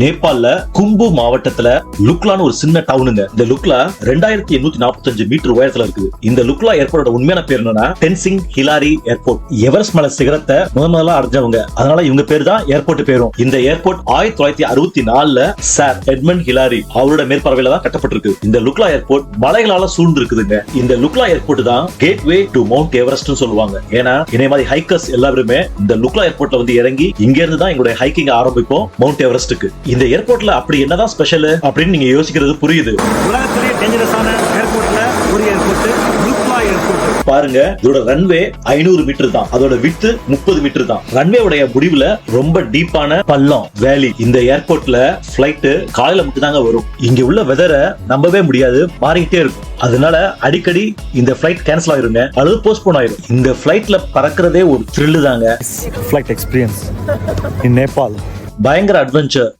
நேபாள்ல கும்பு மாவட்டத்துல லுக்லான்னு ஒரு சின்ன டவுனுங்க இந்த லுக்லா ரெண்டாயிரத்தி எண்ணூத்தி நாற்பத்தஞ்சு மீட்டர் உயரத்துல இருக்குது. இந்த லுக்லா ஏர்போர்ட்டோட உண்மையான பேர் என்னன்னா டென்சிங் ஹிலாரி ஏர்போர்ட் எவரெஸ்ட் மலை சிகரத்தை முதன் முதலாக அடைஞ்சவங்க. அதனால இவங்க பேர் தான் ஏர்போர்ட் பேரும். இந்த ஏர்போர்ட் ஆயிரத்தி தொள்ளாயிரத்தி அறுபத்தி நாலுல சார் எட்மண்ட் ஹிலாரி அவரோட மேற்பார்வையில தான் கட்டப்பட்டிருக்கு. இந்த லுக்லா ஏர்போர்ட் மலைகளால சூழ்ந்து இருக்குதுங்க இந்த லுக்லா ஏர்போர்ட் தான் கேட்வே டு மவுண்ட் எவரெஸ்ட் சொல்லுவாங்க. ஏன்னா இதே மாதிரி ஹைக்கர்ஸ் எல்லாருமே இந்த லுக்லா ஏர்போர்ட்ல வந்து இறங்கி இங்க இருந்து தான் எங்களுடைய ஹைக்கிங் ஆரம்பிப்போம் மவுண்ட் எவரெஸ்ட்டுக்கு இந்த ஏர்போர்ட்ல அப்படி என்னதான் ஸ்பெஷல் அப்படின்னு நீங்க யோசிக்கிறது புரியுது. உலகத்திலேயே டேஞ்சரஸான ஏர்போர்ட்ல ஒரு ஏர்போர்ட் லுக்லா ஏர்போர்ட் பாருங்க இதோட ரன்வே ஐநூறு மீட்டர் தான். அதோட வித்து முப்பது மீட்டர் தான். ரன்வே உடைய முடிவுல ரொம்ப டீப்பான பள்ளம் வேலி இந்த ஏர்போர்ட்ல பிளைட் காலையில மட்டும் தாங்க வரும். இங்க உள்ள வெதரை நம்பவே முடியாது. மாறிக்கிட்டே இருக்கும். அதனால அடிக்கடி இந்த பிளைட் கேன்சல் ஆயிருங்க. அல்லது போஸ்ட்போன் ஆயிரும். இந்த பிளைட்ல பறக்கிறதே ஒரு த்ரில்லு தாங்க. Experience in Nepal. பயங்கர அட்வென்ச்சர்